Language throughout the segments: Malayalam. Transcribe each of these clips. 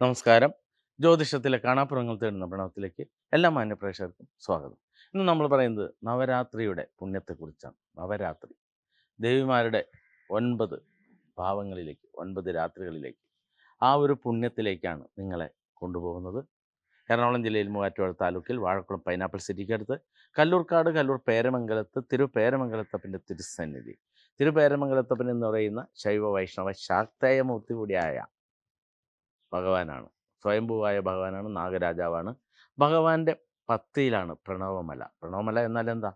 നമസ്കാരം. ജ്യോതിഷത്തിലെ കാണാപ്പുറങ്ങൾ തേടുന്ന പ്രണവത്തിലേക്ക് എല്ലാ മാന്യപ്രേക്ഷകർക്കും സ്വാഗതം. ഇന്ന് നമ്മൾ പറയുന്നത് നവരാത്രിയുടെ പുണ്യത്തെക്കുറിച്ചാണ്. നവരാത്രി. ദേവിമാരുടെ ഒൻപത് ഭാവങ്ങളിലേക്ക് ഒൻപത് രാത്രികളിലേക്ക് ആ ഒരു പുണ്യത്തിലേക്കാണ് നിങ്ങളെ കൊണ്ടുപോകുന്നത്. എറണാകുളം ജില്ലയിൽ മൂവാറ്റുപുഴ താലൂക്കിൽ വാഴക്കുളം പൈനാപ്പിൾ സിറ്റിക്കടുത്ത് കല്ലൂർക്കാട് കല്ലൂർ പേരമംഗലത്ത് തിരുപേരമംഗലത്തപ്പന്റെ തിരുസന്നിധി. തിരുപേരമംഗലത്തപ്പൻ എന്ന് പറയുന്ന ശൈവ വൈഷ്ണവ ശാക്തേയമൂർത്തി കൂടിയായ ഭഗവാനാണ്. സ്വയംഭൂവായ ഭഗവാനാണ് നാഗരാജാവാണ്. ഭഗവാന്റെ പത്തിയിലാണ് പ്രണവമല. പ്രണവമല എന്നാൽ എന്താ?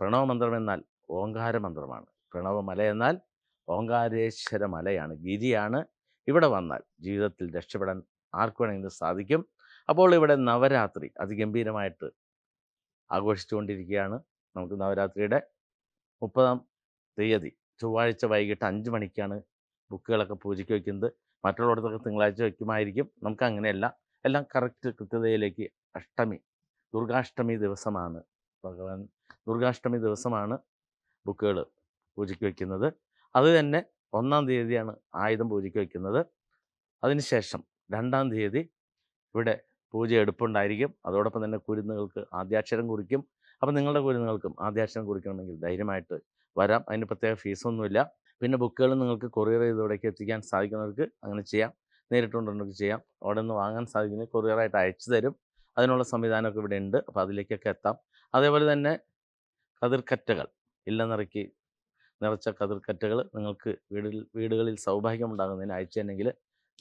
പ്രണവമന്ത്രം എന്നാൽ ഓങ്കാര മന്ത്രമാണ് പ്രണവമല എന്നാൽ ഓങ്കാരേശ്വര മലയാണ് ഗിരിയാണ് ഇവിടെ വന്നാൽ. ജീവിതത്തിൽ രക്ഷപ്പെടാൻ ആർക്ക് വേണമെങ്കിലും സാധിക്കും. അപ്പോൾ ഇവിടെ നവരാത്രി അതിഗംഭീരമായിട്ട് ആഘോഷിച്ചുകൊണ്ടിരിക്കുകയാണ്. നമുക്ക് നവരാത്രിയുടെ മുപ്പതാം തീയതി. ചൊവ്വാഴ്ച വൈകിട്ട് അഞ്ച് മണിക്കാണ് ബുക്കുകളൊക്കെ പൂജയ്ക്ക് വയ്ക്കുന്നത്. മറ്റുള്ളിടത്തൊക്കെ തിങ്കളാഴ്ച വയ്ക്കുമായിരിക്കും. നമുക്ക് അങ്ങനെയല്ല. എല്ലാം കറക്റ്റ് കൃത്യതയിലേക്ക് അഷ്ടമി ദുർഗാഷ്ടമി ദിവസമാണ്. ഭഗവാൻ ദുർഗാഷ്ടമി ദിവസമാണ് ബുക്കുകൾ പൂജയ്ക്ക് വയ്ക്കുന്നത്. അത് തന്നെ ഒന്നാം തീയതിയാണ് ആയുധം പൂജയ്ക്ക് വയ്ക്കുന്നത്. അതിനുശേഷം രണ്ടാം തീയതി ഇവിടെ പൂജ എടുപ്പുണ്ടായിരിക്കും. അതോടൊപ്പം തന്നെ കുരുന്നുകൾക്ക് ആദ്യാക്ഷരം കുറിക്കും. അപ്പം നിങ്ങളുടെ കുരുന്നുകൾക്കും ആദ്യാക്ഷരം കുറിക്കണമെങ്കിൽ ധൈര്യമായിട്ട് വരാം. അതിന് പ്രത്യേക ഫീസൊന്നുമില്ല. പിന്നെ ബുക്കുകൾ നിങ്ങൾക്ക് കൊറിയർ ചെയ്തോടേക്ക് എത്തിക്കാൻ സാധിക്കുന്നവർക്ക് അങ്ങനെ ചെയ്യാം. നേരിട്ട് കൊണ്ടുവന്നൊക്കെ ചെയ്യാം. അവിടെ നിന്ന് വാങ്ങാൻ സാധിക്കുന്നത് കൊറിയറായിട്ട് അയച്ചു തരും. അതിനുള്ള സംവിധാനമൊക്കെ ഇവിടെ ഉണ്ട്. അപ്പോൾ അതിലേക്കൊക്കെ എത്താം. അതേപോലെ തന്നെ കതിർക്കറ്റകൾ ഇല്ലനിറക്കി നിറച്ച കതിർക്കറ്റകൾ നിങ്ങൾക്ക് വീടിൽ വീടുകളിൽ സൗഭാഗ്യം ഉണ്ടാകുന്നതിന് അയച്ചു തന്നെങ്കിൽ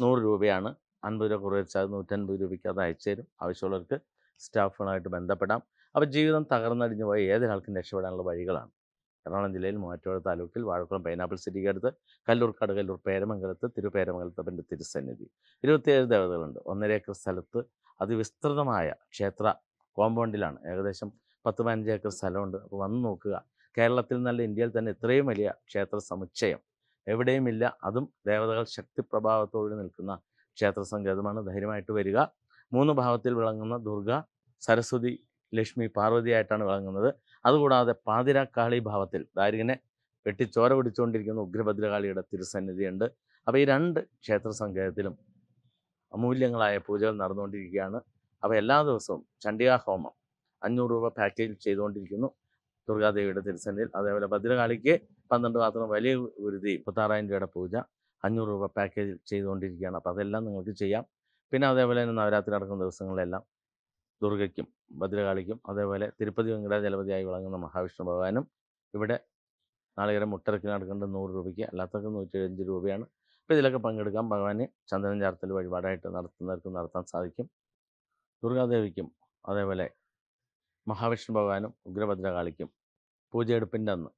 നൂറ് രൂപയാണ്. അൻപത് രൂപ കുറവ് വെച്ചാൽ നൂറ്റൻപത് രൂപയ്ക്ക് അത് അയച്ചു തരും. ആവശ്യമുള്ളവർക്ക് സ്റ്റാഫുകളായിട്ട് ബന്ധപ്പെടാം. അപ്പോൾ ജീവിതം തകർന്നടിഞ്ഞു പോയ ഏതൊരാൾക്കും രക്ഷപ്പെടാനുള്ള വഴികളാണ്. എറണാകുളം ജില്ലയിൽ മൂവാറ്റുപുഴ താലൂക്കിൽ വാഴക്കുളം പൈനാപ്പിൾ സിറ്റിക്ക് അടുത്ത് കല്ലൂർക്കാട് കല്ലൂർ പേരമംഗലത്ത് തിരുപേരമംഗലത്തപ്പന്റെ തിരുസന്നിധി. ഇരുപത്തിയേഴ് ദേവതകളുണ്ട്. ഒന്നര ഏക്കർ സ്ഥലത്ത് അതിവിസ്തൃതമായ ക്ഷേത്ര കോമ്പൗണ്ടിലാണ്. ഏകദേശം പത്ത് പതിനഞ്ച് ഏക്കർ സ്ഥലമുണ്ട്. അപ്പോൾ വന്ന് നോക്കുക. കേരളത്തിൽ നല്ല ഇന്ത്യയിൽ തന്നെ ഇത്രയും വലിയ ക്ഷേത്ര സമുച്ചയം. എവിടെയുമില്ല. അതും ദേവതകൾ ശക്തി പ്രഭാവത്തോടെ നിൽക്കുന്ന ക്ഷേത്ര സങ്കേതമാണ്. ധൈര്യമായിട്ട് വരിക. മൂന്ന് ഭാവത്തിൽ വിളങ്ങുന്ന ദുർഗ സരസ്വതി ലക്ഷ്മി പാർവതിയായിട്ടാണ് വിളങ്ങുന്നത്. അതുകൂടാതെ പാതിരാക്കാളി ഭാവത്തിൽ. ദാരികനെ ഇങ്ങനെ ചോര പിടിച്ചുകൊണ്ടിരിക്കുന്ന ഉഗ്രഭദ്രകാളിയുടെ തിരുസന്നിധിയുണ്ട്. അപ്പോൾ ഈ രണ്ട് ക്ഷേത്ര സങ്കേതത്തിലും അമൂല്യങ്ങളായ പൂജകൾ നടന്നുകൊണ്ടിരിക്കുകയാണ്. അപ്പോൾ എല്ലാ ദിവസവും ചണ്ഡികാ ഹോമം അഞ്ഞൂറ് രൂപ പാക്കേജ് ചെയ്തുകൊണ്ടിരിക്കുന്നു ദുർഗാദേവിയുടെ തിരുസന്നിധിയിൽ. അതേപോലെ ഭദ്രകാളിക്ക് പന്ത്രണ്ട് പാത്രം വലിയ ഗുരുതി മുപ്പത്താറായിരം രൂപയുടെ പൂജ അഞ്ഞൂറ് രൂപ പാക്കേജിൽ ചെയ്തുകൊണ്ടിരിക്കുകയാണ്. അപ്പോൾ അതെല്ലാം നിങ്ങൾക്ക് ചെയ്യാം. പിന്നെ അതേപോലെ തന്നെ നവരാത്രി നടക്കുന്ന ദിവസങ്ങളിലെല്ലാം ദുർഗയ്ക്കും ഭദ്രകാളിക്കും അതേപോലെ തിരുപ്പതി വെങ്കടാചലപതിയായി വിളങ്ങുന്ന മഹാവിഷ്ണു ഭഗവാനും ഇവിടെ നാളികേരം മുട്ടരക്ക് നടക്കേണ്ടത് നൂറ് രൂപയ്ക്ക് അല്ലാത്തവർക്ക് നൂറ്റി എഴുപത്തഞ്ച് രൂപയാണ്. അപ്പോൾ ഇതിലൊക്കെ പങ്കെടുക്കാം. ഭഗവാനെ ചന്ദനം ചാർത്തൽ വഴിപാടായിട്ട് നടത്തുന്നവർക്ക് നടത്താൻ സാധിക്കും. ദുർഗാദേവിക്കും അതേപോലെ മഹാവിഷ്ണു ഭഗവാനും ഉഗ്രഭദ്രകാളിക്കും പൂജയെടുപ്പിന്റെ അന്ന്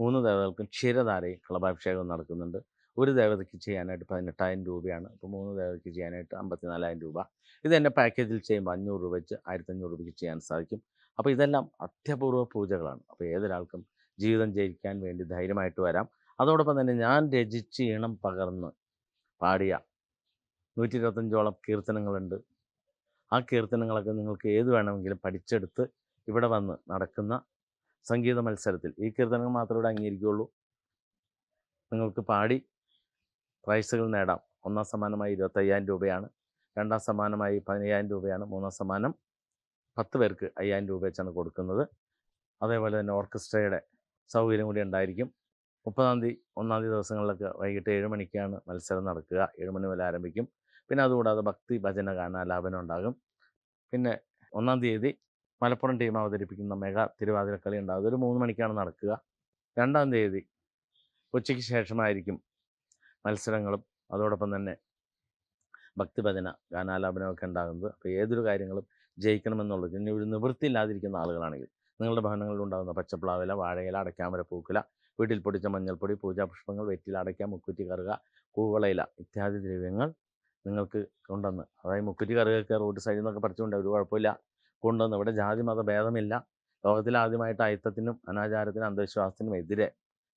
മൂന്ന് ദേവതകൾക്കും ക്ഷീരധാരയും കളഭാഭിഷേകവും നടക്കുന്നുണ്ട്. ഒരു ദേവതയ്ക്ക് ചെയ്യാനായിട്ട് പതിനെട്ടായിരം രൂപയാണ്. അപ്പോൾ മൂന്ന് ദേവതയ്ക്ക് ചെയ്യാനായിട്ട് അമ്പത്തിനാലായിരം രൂപ. ഇത് എന്റെ പാക്കേജിൽ ചെയ്യുമ്പോൾ അഞ്ഞൂറ് രൂപ വെച്ച് ആയിരത്തഞ്ഞൂറ് രൂപയ്ക്ക് ചെയ്യാൻ സാധിക്കും. അപ്പോൾ ഇതെല്ലാം അത്യപൂർവ പൂജകളാണ്. അപ്പോൾ ഏതൊരാൾക്കും ജീവിതം ജയിക്കാൻ വേണ്ടി ധൈര്യമായിട്ട് വരാം. അതോടൊപ്പം തന്നെ ഞാൻ രചിച്ച് ഈണം പകർന്ന് പാടിയ നൂറ്റി ഇരുപത്തഞ്ചോളം കീർത്തനങ്ങളുണ്ട്. ആ കീർത്തനങ്ങളൊക്കെ നിങ്ങൾക്ക് ഏത് വേണമെങ്കിലും പഠിച്ചെടുത്ത് ഇവിടെ വന്ന് നടക്കുന്ന സംഗീത മത്സരത്തിൽ ഈ കീർത്തനങ്ങൾ മാത്രമേ ഇവിടെ അംഗീകരിക്കുകയുള്ളൂ. നിങ്ങൾക്ക് പാടി പ്രൈസുകൾ നേടാം. ഒന്നാം സമ്മാനമായി ഇരുപത്തയ്യായിരം രൂപയാണ്. രണ്ടാം സമ്മാനമായി പതിനയ്യായിരം രൂപയാണ്. മൂന്നാം സമ്മാനം പത്ത് പേർക്ക് അയ്യായിരം രൂപ വെച്ചാണ് കൊടുക്കുന്നത്. അതേപോലെ തന്നെ ഓർക്കസ്ട്രയുടെ സൗകര്യം കൂടി ഉണ്ടായിരിക്കും. മുപ്പതാം തീയതി ഒന്നാം തീയതി ദിവസങ്ങളിലൊക്കെ വൈകിട്ട് ഏഴ് മണിക്കാണ് മത്സരം നടക്കുക. ഏഴ് മണി മുതൽ ആരംഭിക്കും. പിന്നെ അതുകൂടാതെ ഭക്തി ഭജന ഗാനാലാപനം ഉണ്ടാകും. പിന്നെ ഒന്നാം തീയതി മലപ്പുറം ടീം അവതരിപ്പിക്കുന്ന മെഗാ തിരുവാതിരക്കളി ഉണ്ടാകും. അതൊരു മൂന്ന് മണിക്കാണ് നടക്കുക. രണ്ടാം തീയതി ഉച്ചയ്ക്ക് ശേഷമായിരിക്കും മത്സരങ്ങളും അതോടൊപ്പം തന്നെ ഭക്തിഭജന ഗാനാലാപനമൊക്കെ ഉണ്ടാകുന്നത്. അപ്പോൾ ഏതൊരു കാര്യങ്ങളും ജയിക്കണമെന്നുള്ളത് ഇനി ഒരു നിവൃത്തിയില്ലാതിരിക്കുന്ന ആളുകളാണെങ്കിൽ നിങ്ങളുടെ ഭവനങ്ങളിൽ ഉണ്ടാകുന്ന പച്ചപ്ലാവില വാഴയില അടയ്ക്കാമര പൂക്കില വീട്ടിൽ പൊടിച്ച മഞ്ഞൾപ്പൊടി പൂജാപുഷ്പങ്ങൾ വെറ്റില അടയ്ക്ക മുക്കുറ്റി കറുക കൂവളയില ഇത്യാദി ദ്രവ്യങ്ങൾ നിങ്ങൾക്ക് കൊണ്ടുവന്ന് അതായത് മുക്കുറ്റി കറുകയൊക്കെ റോഡ് സൈഡിൽ നിന്നൊക്കെ പറിച്ചുകൊണ്ട് ഒരു കുഴപ്പമില്ല കൊണ്ടുവന്ന്. ഇവിടെ ജാതി മത ഭേദമില്ല. ലോകത്തിൽ ആദ്യമായിട്ട് അയിത്തത്തിനും അനാചാരത്തിനും അന്ധവിശ്വാസത്തിനും എതിരെ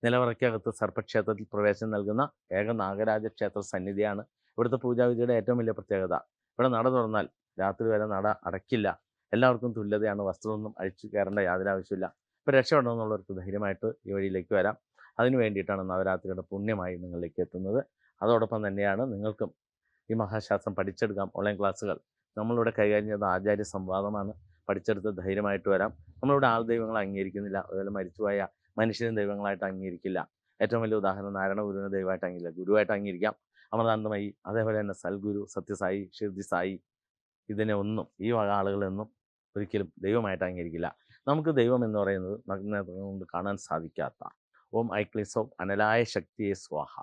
നിലവറയ്ക്കകത്ത് സർപ്പക്ഷേത്രത്തിൽ പ്രവേശനം നൽകുന്ന ഏക നാഗരാജ ക്ഷേത്ര സന്നിധിയാണ് ഇവിടുത്തെ പൂജാവിധിയുടെ ഏറ്റവും വലിയ പ്രത്യേകത. ഇവിടെ നട തുറന്നാൽ രാത്രി വരെ നട അടയ്ക്കില്ല. എല്ലാവർക്കും തുല്യതയാണ്. വസ്ത്രമൊന്നും അഴിച്ചു കയറേണ്ട യാതൊരു ആവശ്യമില്ല ഇപ്പോൾ രക്ഷപ്പെടണമെന്നുള്ളവർക്ക് ധൈര്യമായിട്ട് ഈ വഴിയിലേക്ക് വരാം. അതിനു വേണ്ടിയിട്ടാണ് നവരാത്രിയുടെ പുണ്യമായി നിങ്ങളിലേക്ക് എത്തുന്നത്. അതോടൊപ്പം തന്നെയാണ് നിങ്ങൾക്കും ഈ മഹാശാസ്ത്രം പഠിച്ചെടുക്കാം. ഓൺലൈൻ ക്ലാസ്സുകൾ നമ്മളിവിടെ കൈകാര്യം ചെയ്ത ആചാര്യ സംവാദമാണ്. പഠിച്ചെടുത്ത് ധൈര്യമായിട്ട് വരാം. നമ്മളിവിടെ ആൾ ദൈവങ്ങളെ അംഗീകരിക്കുന്നില്ല. അതുപോലെ മരിച്ചുപോയ മനുഷ്യരും ദൈവങ്ങളായിട്ട് അംഗീകരിക്കില്ല. ഏറ്റവും വലിയ ഉദാഹരണം നാരായണ ഗുരുവിനെ ദൈവമായിട്ട് അംഗീകരിക്കില്ല. ഗുരുവായിട്ട് അംഗീകരിക്കാം. അമൃതാന്തമായി അതേപോലെ തന്നെ സൽഗുരു സത്യസായി ഷിർദി സായി ഇതിനെ ഒന്നും ഈ വക ആളുകളൊന്നും ഒരിക്കലും ദൈവമായിട്ട് അംഗീകരിക്കില്ല. നമുക്ക് ദൈവം എന്ന് പറയുന്നത് നഗ്നത കൊണ്ട് കാണാൻ സാധിക്കാത്ത ഓം ഐക്ലിസ് അനലായ ശക്തിയെ സ്വാഹ.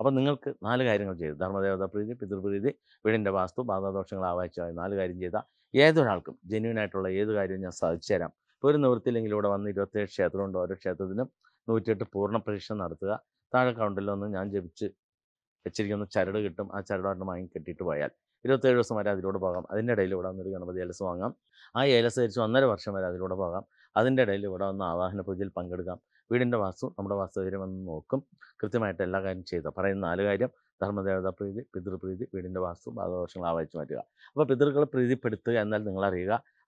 അപ്പം നിങ്ങൾക്ക് നാല് കാര്യങ്ങൾ ചെയ്തു. ധർമ്മദേവത പ്രീതി പിതൃപ്രീതി വീടിന്റെ വാസ്തു ബാധാദോഷങ്ങൾ ആവാഹിച്ചതായി നാല് കാര്യം ചെയ്ത ഏതൊരാൾക്കും ജെന്യൂൻ ആയിട്ടുള്ള ഏത് കാര്യവും ഞാൻ സാധിച്ചു തരാം. ഒരു നിവൃത്തിയില്ലെങ്കിൽ ഇവിടെ വന്ന് ഇരുപത്തേഴ് ക്ഷേത്രമുണ്ട് ഓരോ ക്ഷേത്രത്തിനും നൂറ്റിയെട്ട് പൂർണ പരീക്ഷ നടത്തുക. താഴെ കൗണ്ടിലൊന്ന് ഞാൻ ജപിച്ച് വെച്ചിരിക്കുന്ന ചരട് കിട്ടും. ആ ചരട് ഒരെണ്ണം വാങ്ങി കെട്ടിയിട്ട് പോയാൽ ഇരുപത്തേഴ് ദിവസം വരെ അതിലൂടെ പോകാം. അതിന്റെ ഇടയിൽ ഇവിടെ വന്നൊരു ഗണപതി ഏലസ് വാങ്ങാം. ആ ഏലസ് ധരിച്ച് ഒന്നര വർഷം വരെ അതിലൂടെ പോകാം. അതിന്റെ ഇടയിൽ ഇവിടെ വന്ന് ആവാഹന പൂജയിൽ പങ്കെടുക്കാം. വീടിന്റെ വാസ്തു നമ്മുടെ വാസ്തുവിരം വന്ന് നോക്കും. കൃത്യമായിട്ട് എല്ലാ കാര്യം ചെയ്ത പറയുന്ന നാല് കാര്യം. ധർമ്മദേവത പ്രീതി പിതൃപ്രീതി വീടിന്റെ വാസ്തു ഭാഗവർഷങ്ങൾ ആവാഹിച്ച് മാറ്റുക. അപ്പോൾ പിതൃക്കളെ പ്രീതിപ്പെടുത്തുക എന്നാൽ നിങ്ങൾ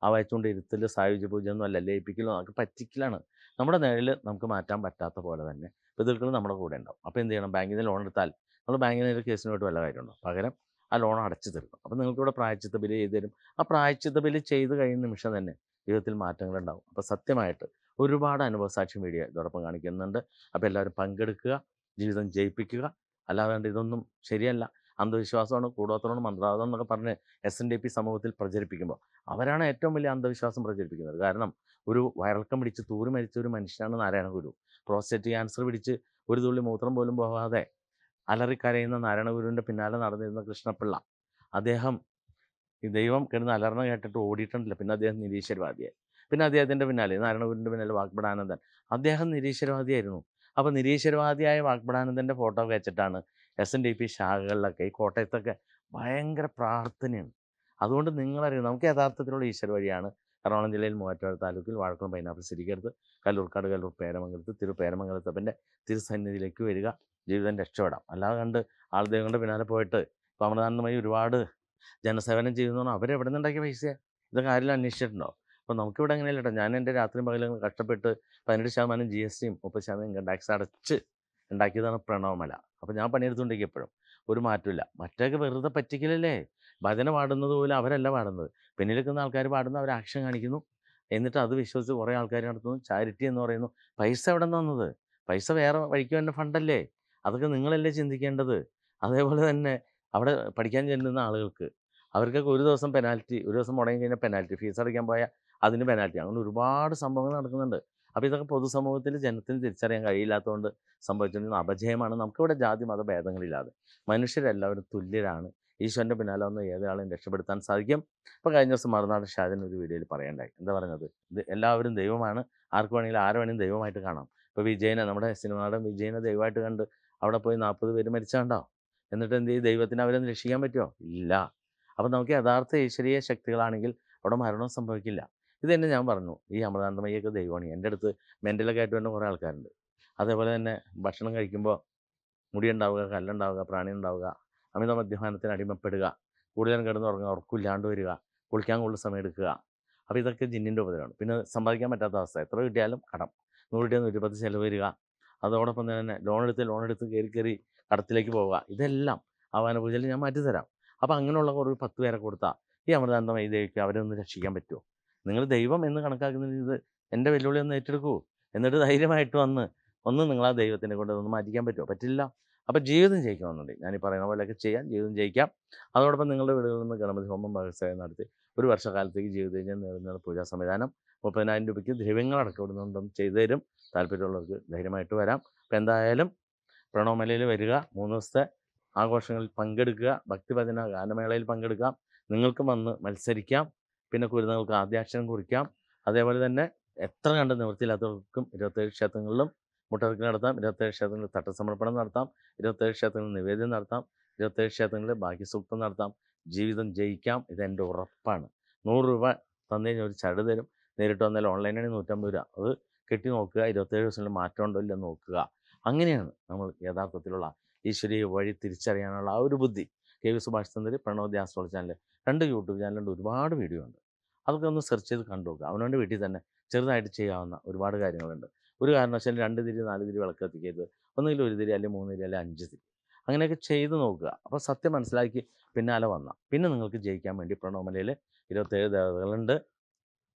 അറിയുക ആവാഹിച്ചുകൊണ്ട് ഇരുത്തൽ സായുജ്യ പൂജ ഒന്നും അല്ല? ലയിപ്പിക്കലോ നമുക്ക് പറ്റിക്കലാണ്. നമ്മുടെ നിഴൽ നമുക്ക് മാറ്റാൻ പറ്റാത്ത പോലെ തന്നെ പിതൃക്കൾ നമ്മുടെ കൂടെ ഉണ്ടാവും. അപ്പോൾ എന്ത് ചെയ്യണം? ബാങ്കിൽ നിന്ന് ലോൺ എടുത്താൽ നമ്മൾ ബാങ്കിൽ നിന്ന് ഒരു കേസിനോട്ട് വല്ല കാര്യമുണ്ടോ? പകരം ആ ലോൺ അടച്ചു തീർക്കും അപ്പോൾ നിങ്ങൾക്കിവിടെ പ്രായച്ചിത്ത ബില്ല് ചെയ്ത് തരും. ആ പ്രായച്ചിത്ത ബില്ല് ചെയ്ത് കഴിയുന്ന നിമിഷം തന്നെ ജീവിതത്തിൽ മാറ്റങ്ങൾ ഉണ്ടാവും. അപ്പോൾ സത്യമായിട്ട് ഒരുപാട് അനുഭവസാക്ഷ്യം മീഡിയ ഇതോടൊപ്പം കാണിക്കുന്നുണ്ട്. അപ്പോൾ എല്ലാവരും പങ്കെടുക്കുക ജീവിതം ജയിപ്പിക്കുക. അല്ലാതെ ഇതൊന്നും ശരിയല്ല. അന്ധവിശ്വാസമാണ് കൂടോത്രമാണ് മന്ത്രവാദം എന്നൊക്കെ പറഞ്ഞ് എസ് എൻ ഡി പി സമൂഹത്തിൽ പ്രചരിപ്പിക്കുമ്പോൾ അവരാണ് ഏറ്റവും വലിയ അന്ധവിശ്വാസം പ്രചരിപ്പിക്കുന്നത്. കാരണം ഒരു വയറിളക്കം പിടിച്ച് തൂറി മരിച്ച ഒരു മനുഷ്യനാണ് നാരായണ ഗുരു. പ്രോസ്റ്റേറ്റ് ക്യാൻസർ പിടിച്ച് ഒരു തുള്ളി മൂത്രം പോലും പോകാതെ അലറിക്കരയുന്ന നാരായണ ഗുരുവിന്റെ പിന്നാലെ നടന്നിരുന്ന കൃഷ്ണപിള്ള. അദ്ദേഹം ഈ ദൈവം കിടന്ന് അലർന്ന കേട്ടിട്ട് ഓടിയിട്ടുണ്ടല്ലോ. പിന്നെ അദ്ദേഹം നിരീശ്വരവാദിയായി. പിന്നെ അദ്ദേഹത്തിന്റെ പിന്നാലെ നാരായണ ഗുരുവിന്റെ പിന്നാലെ വാഗ്ബടാനന്ദൻ അദ്ദേഹം നിരീശ്വരവാദിയായിരുന്നു. അപ്പോൾ നിരീശ്വരവാദിയായ വാഗ്ബടാനന്ദന്റെ ഫോട്ടോ വെച്ചിട്ടാണ് എസ് എൻ ഡി പി ശാഖകളിലൊക്കെ ഈ കോട്ടയത്തൊക്കെ ഭയങ്കര പ്രാർത്ഥനയാണ്. അതുകൊണ്ട് നിങ്ങളറിയാം നമുക്ക് യഥാർത്ഥത്തിലുള്ള ഈശ്വര വഴിയാണ്. എറണാകുളം ജില്ലയിൽ മൂവാറ്റുപുഴ താലൂക്കിൽ വാഴക്കുളം പൈനാപ്പിൾ സിരിക്കടുത്ത് കല്ലൂർക്കാട് കല്ലൂർ പേരമംഗലത്ത് തിരു പേരമംഗലത്തപ്പന്റെ തിരുസന്നിധിയിലേക്ക് വരിക ജീവിതം രക്ഷപ്പെടാം. അല്ലാതെ കണ്ട് ആൾ ദൈവങ്ങളുടെ പിന്നാലെ പോയിട്ട് ഇപ്പോൾ അമൃതാനന്ദമായി ഒരുപാട് ജനസേവനം ചെയ്യുന്നതാണ് അവരെവിടെ നിന്നുണ്ടാക്കിയ പൈസ ഇതൊക്കെ ആരെങ്കിലും അന്വേഷിച്ചിട്ടുണ്ടോ? അപ്പോൾ നമുക്കിവിടെ അങ്ങനെയല്ല കേട്ടോ. ഞാൻ എന്റെ രാത്രി പകലും കഷ്ടപ്പെട്ട് പതിനെട്ട് ശതമാനം ജി എസ് ടിയും മുപ്പത് ശതമാനം ഇൻകം ടാക്സ് അടച്ച് ഉണ്ടാക്കിയതാണ് പ്രണവമല അപ്പോൾ ഞാൻ പണിയെടുത്തുകൊണ്ടിരിക്കും എപ്പോഴും. ഒരു മാറ്റമില്ല മറ്റൊക്കെ വെറുതെ പറ്റിക്കലല്ലേ? ഭജന പാടുന്നത് പോലും അവരല്ല പാടുന്നത്. പിന്നിൽ നിൽക്കുന്ന ആൾക്കാർ പാടുന്നു അവർ ആക്ഷൻ കാണിക്കുന്നു. എന്നിട്ട് അത് വിശ്വസിച്ച് കുറേ ആൾക്കാർ നടത്തുന്നു. ചാരിറ്റി എന്ന് പറയുന്നു. പൈസ എവിടെ നിന്ന് വന്നത്? പൈസ വേറെ വഴിക്ക് വേണ്ട ഫണ്ടല്ലേ? അതൊക്കെ നിങ്ങളല്ലേ ചിന്തിക്കേണ്ടത്? അതേപോലെ തന്നെ അവിടെ പഠിക്കാൻ ചെല്ലുന്ന ആളുകൾക്ക്. അവർക്കൊക്കെ ഒരു ദിവസം പെനാൽറ്റി ഒരു ദിവസം മുടങ്ങി കഴിഞ്ഞാൽ പെനാൽറ്റി ഫീസ് അടയ്ക്കാൻ പോയാൽ അതിന് പെനാൽറ്റി അങ്ങനെ ഒരുപാട് സംഭവങ്ങൾ നടക്കുന്നുണ്ട്. അപ്പോൾ ഇതൊക്കെ പൊതുസമൂഹത്തിൽ ജനത്തിന് തിരിച്ചറിയാൻ കഴിയില്ലാത്തതുകൊണ്ട് സംഭവിച്ചിരുന്ന അപജയമാണ് നമുക്കിവിടെ ജാതി മത ഭേദങ്ങളില്ലാതെ. മനുഷ്യരെല്ലാവരും തുല്യരാണ്. ഈശ്വരന്റെ പിന്നാലെ ഒന്ന് ഏതൊരാളെയും രക്ഷപ്പെടുത്താൻ സാധിക്കും. ഇപ്പോൾ കഴിഞ്ഞ ദിവസം മറുനാട് ഷാജൻ ഒരു വീഡിയോയിൽ പറയണ്ടായി. എന്താ പറഞ്ഞത്? ഇത് എല്ലാവരും ദൈവമാണ്. ആർക്ക് വേണമെങ്കിലും ആരെ വേണമെങ്കിലും ദൈവമായിട്ട് കാണാം. ഇപ്പോൾ വിജയനെ നമ്മുടെ സിനിമയുടെ വിജയനെ ദൈവമായിട്ട് കണ്ട് അവിടെ പോയി നാൽപ്പത് പേര് മരിച്ചാണ്ടോ? എന്നിട്ട് എന്ത് ചെയ്യും? ദൈവത്തിന് അവരെ രക്ഷിക്കാൻ പറ്റുമോ ഇല്ല. അപ്പോൾ നമുക്ക് യഥാർത്ഥ ഈശ്വരീയ ശക്തികളാണെങ്കിൽ അവിടെ മരണം സംഭവിക്കില്ല. ഇത് തന്നെ ഞാൻ പറഞ്ഞു. ഈ അമൃതാനന്ദമയ്യൊക്കെ ദൈവമാണ്. എന്റെ അടുത്ത് മെന്റലൊക്കെ ആയിട്ട് വരുന്ന കുറേ ആൾക്കാരുണ്ട്. അതേപോലെ തന്നെ ഭക്ഷണം കഴിക്കുമ്പോൾ മുടിയുണ്ടാവുക കല്ലുണ്ടാവുക പ്രാണി ഉണ്ടാവുക അമിത മദ്യപാനത്തിന് അടിമപ്പെടുക കൂടുതലും കിടന്നുറങ്ങുക ഉറക്കമില്ലാണ്ട് വരിക കുളിക്കാൻ കൂടുതൽ സമയം എടുക്കുക. അപ്പോൾ ഇതൊക്കെ ജിന്നിന്റെ ഉപദ്രവമാണ്. പിന്നെ സമ്പാദിക്കാൻ പറ്റാത്ത അവസ്ഥ. എത്ര കിട്ടിയാലും കടം. നൂറ് കിട്ടിയാൽ നൂറ്റിപ്പത്ത് ചിലവ് വരിക. അതോടൊപ്പം തന്നെ ലോൺ എടുത്ത് ലോൺ എടുത്ത് കയറി കയറി കടത്തിലേക്ക് പോവുക. ഇതെല്ലാം ആവാന പൂജയിൽ ഞാൻ മാറ്റിത്തരാം. അപ്പോൾ അങ്ങനെയുള്ള കുറേ പത്ത് പേരെ കൊടുത്താൽ ഈ അമൃതാന്തമായി ദേവിക്ക് അവരെ ഒന്ന് രക്ഷിക്കാൻ പറ്റുമോ നിങ്ങൾ ദൈവം എന്ന് കണക്കാക്കുന്ന ഇത് എന്റെ വെല്ലുവിളി ഒന്ന് ഏറ്റെടുക്കൂ. എന്നിട്ട് ധൈര്യമായിട്ട് വന്ന് ഒന്ന് നിങ്ങൾ ആ ദൈവത്തിനെ കൊണ്ട് ഒന്ന് മാറ്റിക്കാൻ പറ്റുമോ? പറ്റില്ല. അപ്പോൾ ജീവിതം ജയിക്കണമെന്നുണ്ടെങ്കിൽ ഞാൻ പറയുന്ന പോലെയൊക്കെ ചെയ്യാം ജീവിതം ജയിക്കാം. അതോടൊപ്പം നിങ്ങളുടെ വീടുകളിൽ നിന്ന് ഗണപതി ഹോമം വ്യവസായം നടത്തി ഒരു വർഷക്കാലത്തേക്ക് ജീവിതം നേടുന്ന പൂജാ സംവിധാനം മുപ്പതിനായിരം രൂപയ്ക്ക് ദ്രവ്യങ്ങൾ അടക്കപ്പെടുന്നുണ്ടെന്ന് ചെയ്തു തരും. താല്പര്യമുള്ളവർക്ക് ധൈര്യമായിട്ട് വരാം. അപ്പോൾ എന്തായാലും പ്രണവമലയിൽ വരിക. മൂന്ന് ദിവസത്തെ ആഘോഷങ്ങളിൽ പങ്കെടുക്കുക. ഭക്തിഭജന ഗാനമേളയിൽ പങ്കെടുക്കാം. നിങ്ങൾക്കും വന്ന് മത്സരിക്കാം. പിന്നെ കുരുന്നുകൾക്ക് ആദ്യാക്ഷരം കുറിക്കാം. അതേപോലെ തന്നെ എത്ര കണ്ട് നിവൃത്തിയില്ലാത്തവർക്കും ഇരുപത്തേഴ് ക്ഷേത്രങ്ങളിലും മുട്ടവർക്കും നടത്താം. ഇരുപത്തേഴ് ക്ഷേത്രങ്ങളിൽ തട്ടസമർപ്പണം നടത്താം. ഇരുപത്തേഴ് ക്ഷേത്രങ്ങളിൽ നിവേദ്യം നടത്താം. ഇരുപത്തേഴ് ക്ഷേത്രങ്ങളിൽ ബാക്കി സൂക്തം നടത്താം. ജീവിതം ജയിക്കാം. ഇതെന്റെ ഉറപ്പാണ്. നൂറ് രൂപ തന്നു കഴിഞ്ഞാൽ ഒരു ചട് തരും. നേരിട്ട് വന്നാൽ ഓൺലൈനാണെങ്കിൽ നൂറ്റമ്പത് രൂപ. അത് കെട്ടി നോക്കുക. ഇരുപത്തേഴ് ദിവസങ്ങളിൽ മാറ്റമുണ്ടോ ഇല്ല നോക്കുക. അങ്ങനെയാണ് നമ്മൾ യഥാർത്ഥത്തിലുള്ള ഈശ്വരീയ വഴി തിരിച്ചറിയാനുള്ള ആ ഒരു ബുദ്ധി. K V Subhash Chandra Pranav astrology channel രണ്ട് യൂട്യൂബ് ചാനലുണ്ട് ഒരുപാട് വീഡിയോ ഉണ്ട്. അതൊക്കെ ഒന്ന് സെർച്ച് ചെയ്ത് കണ്ടു നോക്കുക അവനവന്റെ വീട്ടിൽ തന്നെ ചെറുതായിട്ട് ചെയ്യാവുന്ന ഒരുപാട് കാര്യങ്ങളുണ്ട്. ഒരു കാരണവശാലും രണ്ട് തിരി നാല് തിരി വിളക്ക് കത്തിക്കരുത്. ഒന്നുകിൽ ഒരു തിരി അല്ലെങ്കിൽ മൂന്ന് തിരി അല്ലെങ്കിൽ അഞ്ച് തിരി. അങ്ങനെയൊക്കെ ചെയ്ത് നോക്കുക. അപ്പോൾ സത്യം മനസ്സിലാക്കി പിന്നാലെ വന്ന പിന്നെ നിങ്ങൾക്ക് ജയിക്കാൻ വേണ്ടി പ്രണോമലയിൽ ഇരുപത്തേഴ് ദേവതകളുണ്ട്.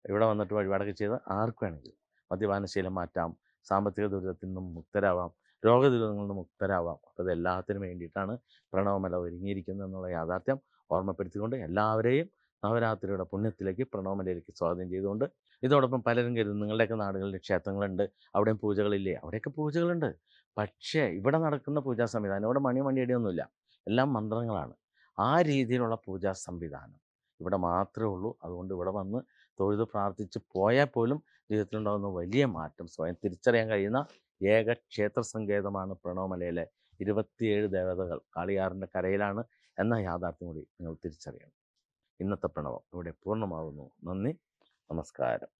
ഇവിടെ വന്നിട്ട് വഴിപാടൊക്കെ ചെയ്ത് ആർക്ക് വേണമെങ്കിലും മദ്യപാനശീലം മാറ്റാം. സാമ്പത്തിക ദുരിതത്തിൽ നിന്നും മുക്തരാവാം. രോഗദുരിതങ്ങളിൽ നിന്നും മുക്തരാവാം. അപ്പോൾ എല്ലാത്തിനും വേണ്ടിയിട്ടാണ് പ്രണവമല ഒരുങ്ങിയിരിക്കുന്നത് എന്നുള്ള യാഥാർത്ഥ്യം ഓർമ്മപ്പെടുത്തിക്കൊണ്ട് എല്ലാവരെയും നവരാത്രിയുടെ പുണ്യത്തിലേക്ക് പ്രണവമലയിലേക്ക് സ്വാഗതം ചെയ്തുകൊണ്ട് ഇതോടൊപ്പം പലരും കരുതും നിങ്ങളുടെയൊക്കെ നാടുകളിലെ ക്ഷേത്രങ്ങളുണ്ട് അവിടെയും പൂജകളില്ലേ അവിടെയൊക്കെ പൂജകളുണ്ട്. പക്ഷേ ഇവിടെ നടക്കുന്ന പൂജാ സംവിധാനം ഇവിടെ മണി മണിയടിയൊന്നുമില്ല. എല്ലാം മന്ത്രങ്ങളാണ്. ആ രീതിയിലുള്ള പൂജാ സംവിധാനം ഇവിടെ മാത്രമേ ഉള്ളൂ. അതുകൊണ്ട് ഇവിടെ വന്ന് തൊഴുത് പ്രാർത്ഥിച്ച് പോയാൽ പോലും ജീവിതത്തിലുണ്ടാകുന്ന വലിയ മാറ്റം സ്വയം തിരിച്ചറിയാൻ കഴിയുന്ന ഏക ക്ഷേത്ര സങ്കേതമാണ് പ്രണവമലയിലെ ഇരുപത്തിയേഴ് ദേവതകൾ. കാളിയാറിന്റെ കരയിലാണ് എന്ന യാഥാർത്ഥ്യം കൂടി നിങ്ങൾ തിരിച്ചറിയണം. ഇന്നത്തെ പ്രണവം ഇവിടെ പൂർണമാകുന്നു നന്ദി. നമസ്കാരം.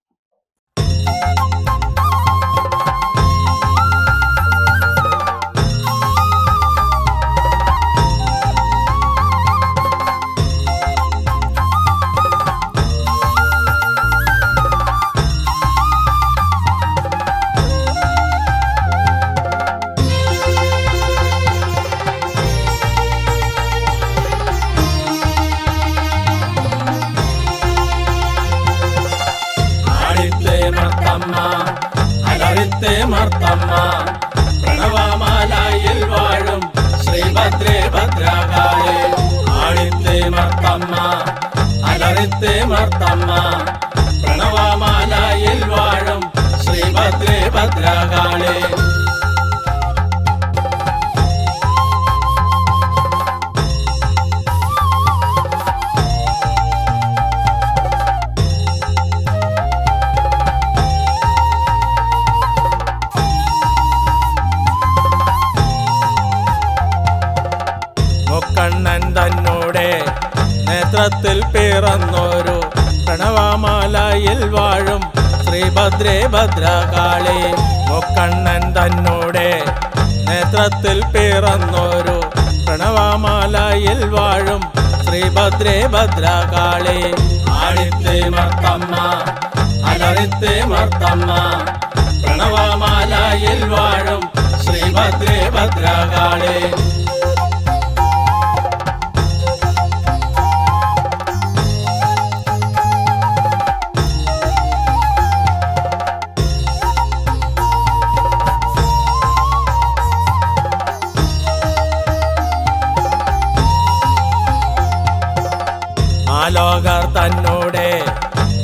അലറിത്തെ മർത്തമ്മ. പ്രണവമാലയിൽ വാഴും ശ്രീഭദ്രേ ഭദ്രകാളി. കണ്ണൻ തന്നോടെ നേത്രത്തിൽ പിറന്നോരു പ്രണവമാലയിൽ വാഴും ശ്രീഭദ്രേ ഭദ്രകാളി മുക്കണ്ണൻ തന്നോടെ നേത്രത്തിൽ പിറന്നോരു പ്രണവമാലയിൽ വാഴും ശ്രീഭദ്രേ ഭദ്രകാളി ആടിത്തെ മർത്തമ്മ അലറിത്തെ മർത്തമ്മ പ്രണവമാലയിൽ വാഴും ശ്രീഭദ്രേ ഭദ്രകാളി ആലോകർ തന്നോടെ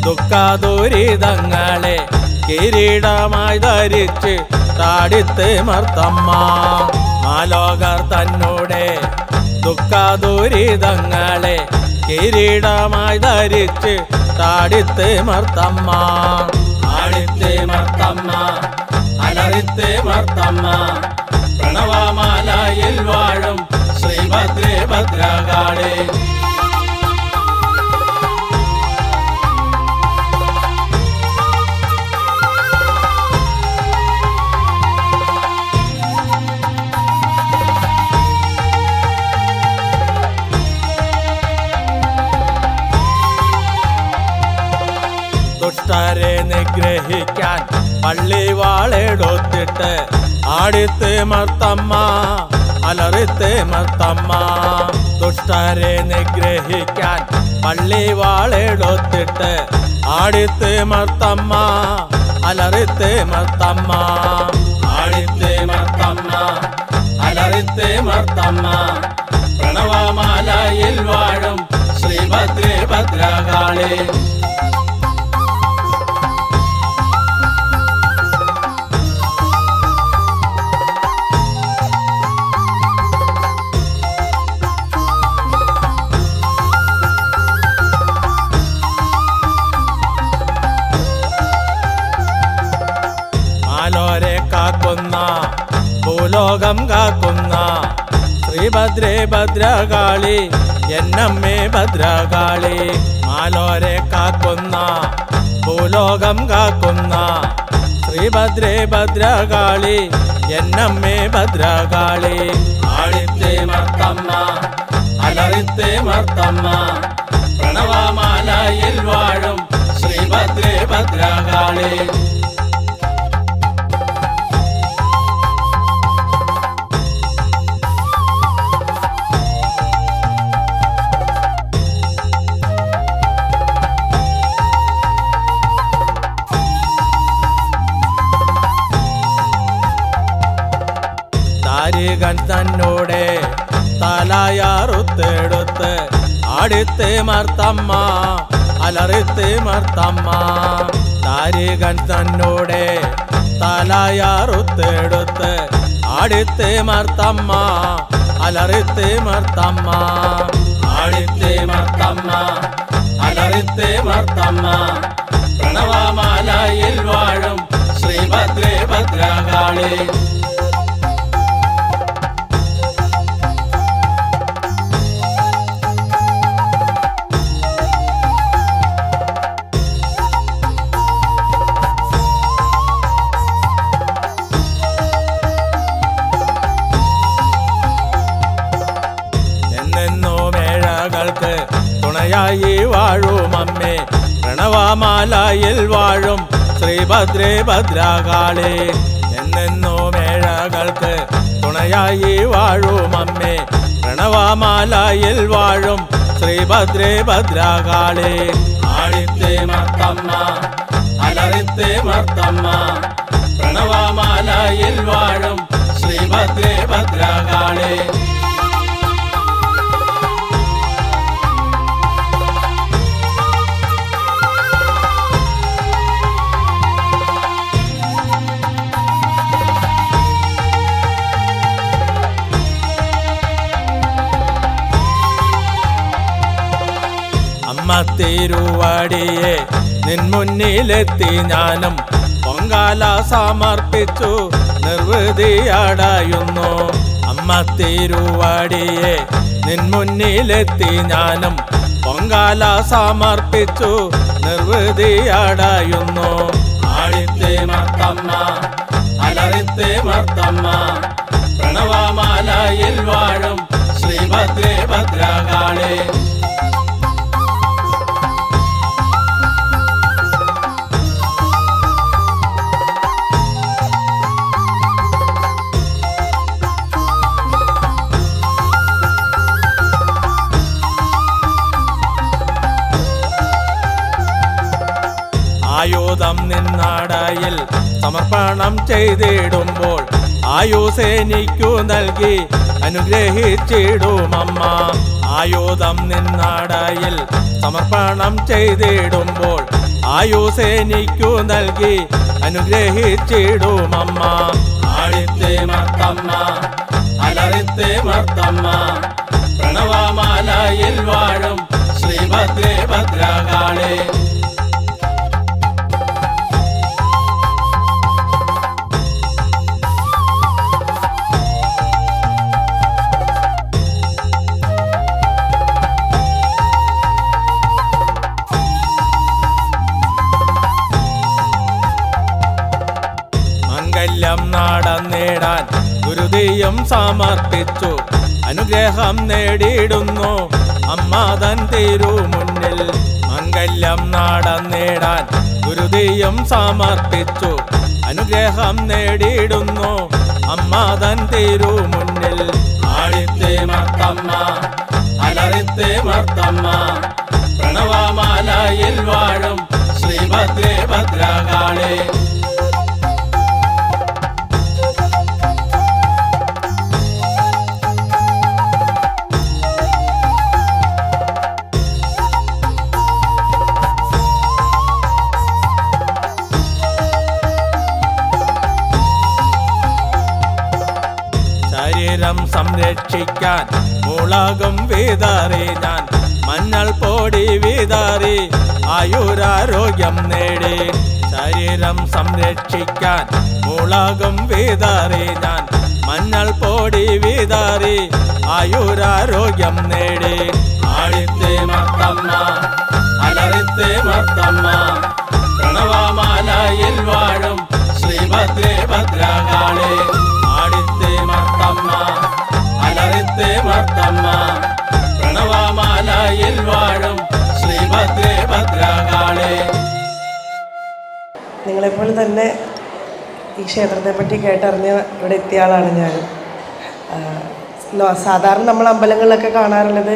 ദുഃഖദുരിതങ്ങളെ കിരീടമായി ധരിച്ച് താടിത്ത് മർത്തമ്മ. ആലോകർ തന്നോടെ ദുഃഖദുരിതങ്ങളെ കിരീടമായി ധരിച്ച് താടിത്ത് മർത്തമ്മ. ആടിത്തെ മർത്തമ്മ അലറിത്ത് മർത്തമ്മ. പ്രണവമാലയിൽ വാഴും ശ്രീഭദ്രേ ഭദ്രകാളി ദുഷ്ടരെ നിഗ്രഹിക്കാൻ പള്ളി വാളെടുത്തിട്ട് ആടിത്ത് മർത്തമ്മ അലറിത്ത് മർത്തമ്മ. ദുഷ്ടരെ നിഗ്രഹിക്കാൻ പള്ളി വാളെടുത്തിട്ട് ആടിത്ത് മർത്തമ്മ അലറിത്ത് മർത്തമ്മ. ആടിത്ത് മർത്തമ്മ അലറിത്ത് മർത്തമ്മ. പ്രണവമാലയിൽ വാഴും ശ്രീഭദ്രേ ഭദ്രകാളി. കാക്കുന്ന ഭൂലോകം കാക്കുന്ന ശ്രീഭദ്രേ ഭദ്രകാളി എന്നമ്മേ ഭദ്രകാളി. മാലോരെ കാക്കുന്ന ഭൂലോകം കാക്കുന്ന ശ്രീഭദ്രേ ഭദ്രകാളി എന്നമ്മേ ഭദ്രകാളി. ആളിത്തെ മർത്തമ്മ അലറിത്തെ മർത്തമ്മ പ്രണവമാലയിൽ വാഴും ശ്രീഭദ്രേ ഭദ്രകാളി. താരികൻ തന്നോടെ. തലയാറുത്തെടുത്ത് ആടിത്തെ മർത്തമ്മ അലറിത്തെ മർത്തമ്മ. താരികൻ തന്നോടെ. തലയാറുത്തെടുത്ത് ആടിത്തെ മർത്തമ്മ അലറിത്തെ മർത്തമ്മ. ആടിത്തെ മർത്തമ്മ അലറിത്തെ മർത്തമ്മ. പ്രണവമാലയിൽ വാഴും ശ്രീഭദ്രേ ഭദ്രകാളി. തുണയായി വാഴും അമ്മേ. പ്രണവമാലയിൽ വാഴും ശ്രീഭദ്രേ ഭദ്രകാളി. എന്നെന്നോ മേഴകൾക്ക് തുണയായി വാഴും അമ്മേ. പ്രണവമാലയിൽ വാഴും ശ്രീഭദ്രേ ഭദ്രകാളി. ആഴിത്തെ മത്തമ്മ അലറിത്തെ മത്തമ്മ. പ്രണവമാലയിൽ വാഴും ശ്രീഭദ്രേ ഭദ്രകാളി. തിരുവടിയെ നിൻ മുന്നിലെത്തി ഞാനും പൊങ്കാല സമർപ്പിച്ചു നിർവൃതിയടയുന്നു അമ്മ തിരുവടിയെ നിൻ മുന്നിലെത്തി ഞാനും പൊങ്കാല സമർപ്പിച്ചു നിർവൃതിയടയുന്നു ആടിത്തെ മർത്തമ്മ അലറിത്തെ മത്തമ്മ പ്രണവമാലയിൽ വാഴും ശ്രീഭദ്രേ ഭദ്രകാളി. ആയുധം നിന്നാടയിൽ സമർപ്പണം ചെയ്തിടുമ്പോൾ ആയുസേനിക്കു നൽകി അനുഗ്രഹിച്ചിടുമമ്മ. ആയുധം നിന്നാടയിൽ സമർപ്പണം ചെയ്തിടുമ്പോൾ ആയുസേനിക്കു നൽകി അനുഗ്രഹിച്ചിടുമമ്മ. ആഴിത്തെ മത്തമ്മ അലറിത്തെ മത്തമ്മ പ്രണവമാലയിൽ വാഴും ശ്രീഭദ്രേ ഭദ്രകാളി. ഗുരുതിയും സമർപ്പിച്ചു അനുഗ്രഹം നേടിയിടുന്നു. അമ്മാതൻ തിരുമുന്നിൽ മംഗല്യം നടന്നിടാൻ ഗുരുതിയും സമർപ്പിച്ചു അനുഗ്രഹം നേടിയിടുന്നു. അമ്മാതൻ തിരുമുന്നിൽ ആടിത്തെ മർത്തമ്മ അലറിത്തെ മർത്തമ്മ പ്രണവമാലയിൽ വാഴും ശ്രീഭദ്രേ ഭദ്രകാളി. ശരീരം സംരക്ഷിക്കാൻ. മുളകും വിതറി ഞാൻ. മഞ്ഞൾ പൊടി വിതറി. ആയുരാരോഗ്യം നേടി. ശരീരം സംരക്ഷിക്കാൻ. മുളകും വിതറി ഞാൻ. മഞ്ഞൾ പൊടി വിതറി. ആയുരാരോഗ്യം നേടി. ആഴിത്തെ മർത്തമ്മ. അലറിത്തെ മത്തമ്മ പ്രണവമാലയിൽ വാഴും ശ്രീഭദ്രേ ഭദ്രകാളി. അലറിത്തെ മർത്തമ്മ നിങ്ങളെപ്പോലെ തന്നെ ഈ ക്ഷേത്രത്തെ പറ്റി കേട്ടറിഞ്ഞ് ഇവിടെ എത്തിയ ആളാണ് ഞാൻ. സാധാരണ നമ്മൾ അമ്പലങ്ങളിലൊക്കെ കാണാറുള്ളത്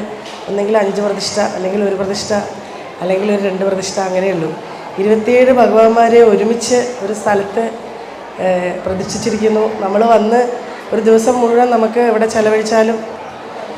ഒന്നെങ്കിൽ അഞ്ച് പ്രതിഷ്ഠ അല്ലെങ്കിൽ ഒരു പ്രതിഷ്ഠ അല്ലെങ്കിൽ ഒരു രണ്ട് പ്രതിഷ്ഠ അങ്ങനെയുള്ളൂ ഇരുപത്തിയേഴ് ഭഗവാന്മാരെ ഒരുമിച്ച് ഒരു സ്ഥലത്ത് പ്രതിഷ്ഠിച്ചിരിക്കുന്നു. നമ്മൾ വന്ന് ഒരു ദിവസം മുഴുവൻ നമുക്ക് ഇവിടെ ചെലവഴിച്ചാലും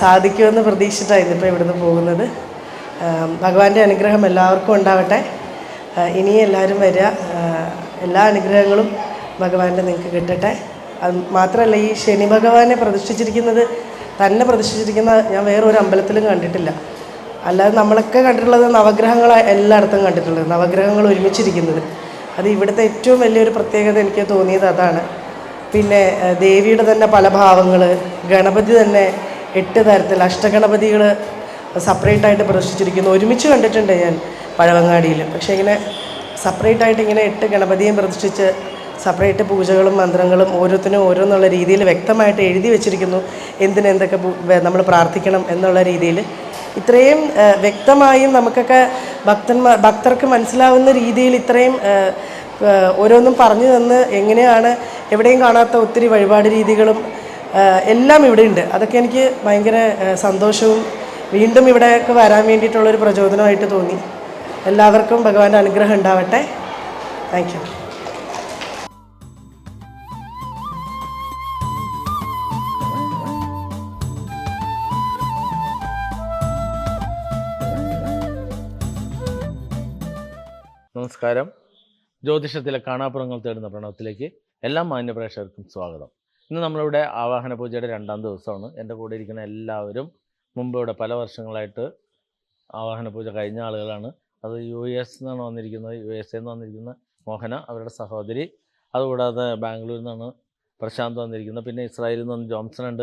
സാധിക്കുമെന്ന് പ്രതീക്ഷിച്ചിട്ടാണ് ഇന്നിപ്പോൾ ഇവിടുന്ന് പോകുന്നത്. ഭഗവാന്റെ അനുഗ്രഹം എല്ലാവർക്കും ഉണ്ടാവട്ടെ. ഇനി എല്ലാവരും വരിക. എല്ലാ അനുഗ്രഹങ്ങളും ഭഗവാന്റെ നിങ്ങൾക്ക് കിട്ടട്ടെ. അത് മാത്രമല്ല ഈ ശനി ഭഗവാനെ പ്രതിഷ്ഠിച്ചിരിക്കുന്നത് തന്നെ പ്രതിഷ്ഠിച്ചിരിക്കുന്ന ഞാൻ വേറൊരു അമ്പലത്തിലും കണ്ടിട്ടില്ല. അല്ലാതെ നമ്മളൊക്കെ കണ്ടിട്ടുള്ളത് നവഗ്രഹങ്ങൾ എല്ലായിടത്തും കണ്ടിട്ടുള്ളത് നവഗ്രഹങ്ങൾ ഒരുമിച്ചിരിക്കുന്നത്. അത് ഇവിടുത്തെ ഏറ്റവും വലിയൊരു പ്രത്യേകത എനിക്ക് തോന്നിയത് അതാണ്. പിന്നെ ദേവിയുടെ തന്നെ പല ഭാവങ്ങൾ ഗണപതി തന്നെ എട്ട് തരത്തിൽ അഷ്ടഗണപതികൾ സെപ്പറേറ്റ് ആയിട്ട് പ്രതിഷ്ഠിച്ചിരിക്കുന്നു ഒരുമിച്ച് കണ്ടിട്ടുണ്ട് ഞാൻ പഴവങ്ങാടിയിൽ. പക്ഷേ ഇങ്ങനെ സെപ്പറേറ്റ് ആയിട്ട് ഇങ്ങനെ എട്ട് ഗണപതിയും പ്രദർശിച്ച് സെപ്പറേറ്റ് പൂജകളും മന്ത്രങ്ങളും ഓരോത്തിനും ഓരോന്നുള്ള രീതിയിൽ വ്യക്തമായിട്ട് എഴുതി വെച്ചിരിക്കുന്നു. എന്തിനെന്തൊക്കെ നമ്മൾ പ്രാർത്ഥിക്കണം എന്നുള്ള രീതിയിൽ. ഇത്രയും വ്യക്തമായും നമുക്കൊക്കെ ഭക്തന്മാർ ഭക്തർക്ക് മനസ്സിലാവുന്ന രീതിയിൽ ഇത്രയും ഓരോന്നും പറഞ്ഞു തന്ന് എങ്ങനെയാണ് എവിടെയും കാണാത്ത ഒത്തിരി വഴിപാട് രീതികളും എല്ലാം ഇവിടെ ഉണ്ട്. അതൊക്കെ എനിക്ക് ഭയങ്കര സന്തോഷവും വീണ്ടും ഇവിടെയൊക്കെ വരാൻ വേണ്ടിയിട്ടുള്ളൊരു പ്രചോദനമായിട്ട് തോന്നി. എല്ലാവർക്കും ഭഗവാന്റെ അനുഗ്രഹം ഉണ്ടാവട്ടെ. താങ്ക് യു നമസ്കാരം. ജ്യോതിഷത്തിലെ കാണാപ്പുറങ്ങൾ തേടുന്ന പ്രണവത്തിലേക്ക് എല്ലാ മാന്യപ്രേക്ഷകർക്കും സ്വാഗതം. ഇന്ന് നമ്മളിവിടെ ആവാഹന പൂജയുടെ രണ്ടാം ദിവസമാണ്. എന്റെ കൂടെ ഇരിക്കുന്ന എല്ലാവരും മുമ്പ് ഇവിടെ പല വർഷങ്ങളായിട്ട് ആവാഹന പൂജ കഴിഞ്ഞ ആളുകളാണ്. അത് യു എസ് നിന്നാണ് വന്നിരിക്കുന്നത്. യു എസ് എന്ന് വന്നിരിക്കുന്ന മോഹന അവരുടെ സഹോദരി. അതുകൂടാതെ ബാംഗ്ലൂരിൽ നിന്നാണ് പ്രശാന്ത് വന്നിരിക്കുന്നത്. പിന്നെ ഇസ്രായേലിൽ നിന്ന് ജോൺസൺ ഉണ്ട്.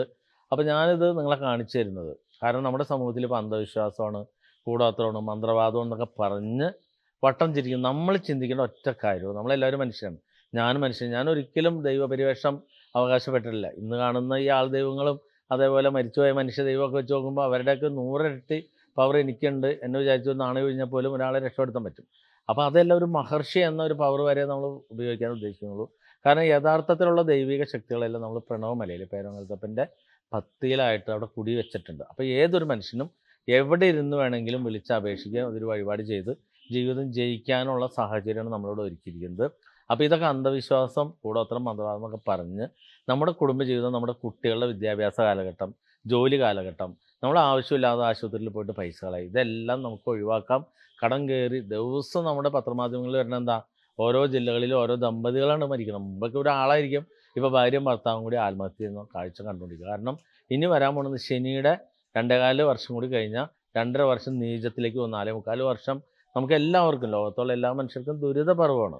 അപ്പോൾ ഞാനിത് നിങ്ങളെ കാണിച്ചു തരുന്നത്. കാരണം നമ്മുടെ സമൂഹത്തിൽ ഇപ്പോൾ അന്ധവിശ്വാസമാണ് കൂടാത്രമാണ് മന്ത്രവാദം എന്നൊക്കെ പറഞ്ഞ് വട്ടം ചിരിക്കും. നമ്മൾ ചിന്തിക്കേണ്ട ഒറ്റ കാര്യവും നമ്മളെല്ലാവരും മനുഷ്യരാണ്. ഞാനും മനുഷ്യൻ. ഞാൻ ഒരിക്കലും ദൈവപരിവേഷം അവകാശപ്പെട്ടിട്ടില്ല. ഇന്ന് കാണുന്ന ഈ ആൾ ദൈവങ്ങളും അതേപോലെ മരിച്ചുപോയ മനുഷ്യ ദൈവമൊക്കെ വെച്ച് നോക്കുമ്പോൾ അവരുടെയൊക്കെ നൂറിരട്ടി പവർ എനിക്കുണ്ട് എന്ന് വിചാരിച്ചു നാണി കഴിഞ്ഞാൽ ഒരാളെ രക്ഷപ്പെടുത്താൻ പറ്റും. അപ്പോൾ അതെല്ലാം ഒരു മഹർഷി എന്ന ഒരു പവർ വരെ നമ്മൾ ഉപയോഗിക്കാൻ ഉദ്ദേശിക്കുന്നുള്ളൂ. കാരണം യഥാർത്ഥത്തിലുള്ള ദൈവിക ശക്തികളെല്ലാം നമ്മൾ പ്രണവമലയിൽ പേരങ്ങൽത്തപ്പന്റെ പത്തിയിലായിട്ട് അവിടെ കുടി വെച്ചിട്ടുണ്ട്. അപ്പോൾ ഏതൊരു മനുഷ്യനും എവിടെ ഇരുന്ന് വേണമെങ്കിലും വിളിച്ചപേക്ഷിക്കുക അതൊരു വഴിപാട് ചെയ്ത് ജീവിതം ജയിക്കാനുള്ള സാഹചര്യമാണ് നമ്മളോട് ഒരുക്കിയിരിക്കുന്നത്. അപ്പോൾ ഇതൊക്കെ അന്ധവിശ്വാസം കൂടോത്രം മന്ത്രവാദം എന്നൊക്കെ പറഞ്ഞ് നമ്മുടെ കുടുംബജീവിതം നമ്മുടെ കുട്ടികളുടെ വിദ്യാഭ്യാസ കാലഘട്ടം ജോലി കാലഘട്ടം നമ്മൾ ആവശ്യമില്ലാതെ ആശുപത്രിയിൽ പോയിട്ട് പൈസ കളയും ഇതെല്ലാം നമുക്ക് ഒഴിവാക്കാം. കടം കയറി ദിവസം നമ്മുടെ പത്രമാധ്യമങ്ങളിൽ വരുന്ന എന്താ? ഓരോ ജില്ലകളിലും ഓരോ ദമ്പതികളാണ് മരിക്കുന്നത്. മുമ്പൊക്കെ ഒരാളായിരിക്കും. ഇപ്പോൾ ഭാര്യയും ഭർത്താവും കൂടി ആത്മഹത്യ ചെയ്യുന്ന കാഴ്ച കണ്ടുകൊണ്ടിരിക്കുക. കാരണം ഇനി വരാൻ പോകുന്നത് ശനിയുടെ രണ്ടേകാൽ വർഷം കൂടി കഴിഞ്ഞാൽ രണ്ടര വർഷം നീചത്തിലേക്ക് പോകും നാലേ മുക്കാൽ വർഷം നമുക്ക് എല്ലാവർക്കും ലോകത്തുള്ള എല്ലാ മനുഷ്യർക്കും ദുരിത പർവമാണ്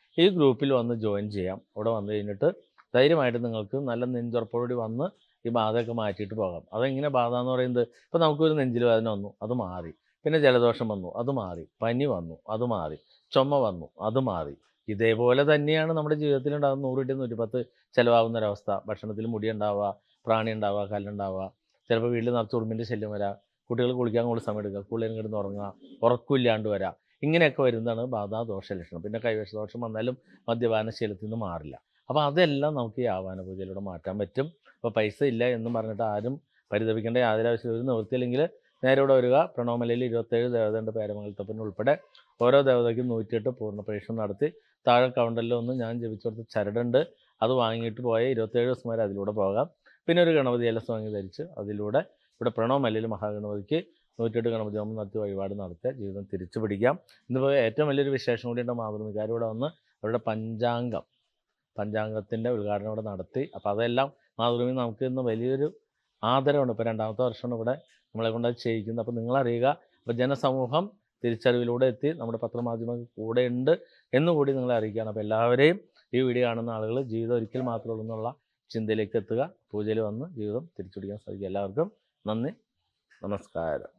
ഈ ഗ്രൂപ്പിൽ വന്ന് ജോയിൻ ചെയ്യാം. അവിടെ വന്നു കഴിഞ്ഞിട്ട് ധൈര്യമായിട്ട് നിങ്ങൾക്ക് നല്ല നെഞ്ചുറപ്പോടുകൂടി വന്ന് ഈ ബാധയൊക്കെ മാറ്റിയിട്ട് പോകാം. അതെങ്ങനെ ബാധ എന്ന് പറയുന്നത്? ഇപ്പോൾ നമുക്കൊരു നെഞ്ചിൽ വേദന വന്നു അത് മാറി. പിന്നെ ജലദോഷം വന്നു അത് മാറി. പനി വന്നു അത് മാറി. ചുമ വന്നു അത് മാറി. ഇതേപോലെ തന്നെയാണ് നമ്മുടെ ജീവിതത്തിൽ ഉണ്ടാകുന്ന നൂറ് ടു നൂറ്റിപ്പത്ത് ചിലവാകുന്ന ഒരവസ്ഥ ഭക്ഷണത്തിൽ മുടി ഉണ്ടാവുക പ്രാണി ഉണ്ടാവുക കല്ലുണ്ടാവുക ചിലപ്പോൾ വീട്ടിൽ നിറച്ച് ഉറുമ്പിന്റെ ശല്യം വരാം. കുട്ടികൾ കുളിക്കാൻ കൂടുതൽ സമയം എടുക്കുക കൂടുതലും കിടന്ന് ഉറങ്ങുക ഉറക്കമില്ലാണ്ട് വരാം. ഇങ്ങനെയൊക്കെ വരുന്നതാണ് ബാധാ ദോഷ ലക്ഷണം. പിന്നെ കൈവശ ദോഷം വന്നാലും മദ്യപാനശീലത്തിൽ നിന്ന് മാറില്ല. അപ്പോൾ അതെല്ലാം നമുക്ക് ഈ ആവാന പൂജയിലൂടെ മാറ്റാൻ പറ്റും. അപ്പോൾ പൈസ ഇല്ല എന്ന് പറഞ്ഞിട്ട് ആരും പരിതപിക്കേണ്ട യാതൊരു ആവശ്യം ഒരു നിവൃത്തിയില്ലെങ്കിൽ നേരെ ഇവിടെ വരിക. പ്രണവമലയിൽ ഇരുപത്തേഴ് ദേവതയുടെ പേരമംഗലത്തപ്പൻ ഉൾപ്പെടെ ഓരോ ദേവതയ്ക്കും നൂറ്റിയെട്ട് പൂർണ പരീക്ഷണം നടത്തി. താഴെ കൗണ്ടറിൽ ഒന്ന് ഞാൻ ജപിച്ചു കൊടുത്ത ചരടുണ്ട്. അത് വാങ്ങിയിട്ട് പോയ ഇരുപത്തേഴ് ദിവസം വരെ അതിലൂടെ പോകാം. പിന്നെ ഒരു ഗണപതി എലസ് വാങ്ങി ധരിച്ച് അതിലൂടെ ഇവിടെ പ്രണവമലയിൽ മഹാഗണപതിക്ക് നൂറ്റെട്ട് ഗണപതി ഹോമം നടത്തി വഴിപാട് നടത്തുക ജീവിതം തിരിച്ചു പിടിക്കാം. ഇന്നിപ്പോൾ ഏറ്റവും വലിയൊരു വിശേഷം കൂടിയുണ്ട് മാതൃമികാർ ഇവിടെ വന്ന് അവരുടെ പഞ്ചാംഗം പഞ്ചാംഗത്തിന്റെ ഉദ്ഘാടനം ഇവിടെ നടത്തി. അപ്പോൾ അതെല്ലാം മാതൃഭൂമി നമുക്ക് ഇന്ന് വലിയൊരു ആദരവുണ്ട്. ഇപ്പോൾ രണ്ടാമത്തെ വർഷമാണ് ഇവിടെ നമ്മളെ കൊണ്ട് അത് ചെയ്യിക്കുന്നത്. അപ്പോൾ നിങ്ങളറിയുക അപ്പോൾ ജനസമൂഹം തിരിച്ചറിവിലൂടെ എത്തി നമ്മുടെ പത്രമാധ്യമങ്ങൾ കൂടെ ഉണ്ട് എന്നുകൂടി നിങ്ങളെ അറിയിക്കുകയാണ്. അപ്പോൾ എല്ലാവരെയും ഈ വീഡിയോ കാണുന്ന ആളുകൾ ജീവിതം ഒരിക്കൽ മാത്രമേ എന്നുള്ള ചിന്തയിലേക്ക് എത്തുക. പൂജയിൽ വന്ന് ജീവിതം തിരിച്ചുപിടിക്കാൻ സാധിക്കും എല്ലാവർക്കും നന്ദി. നമസ്കാരം.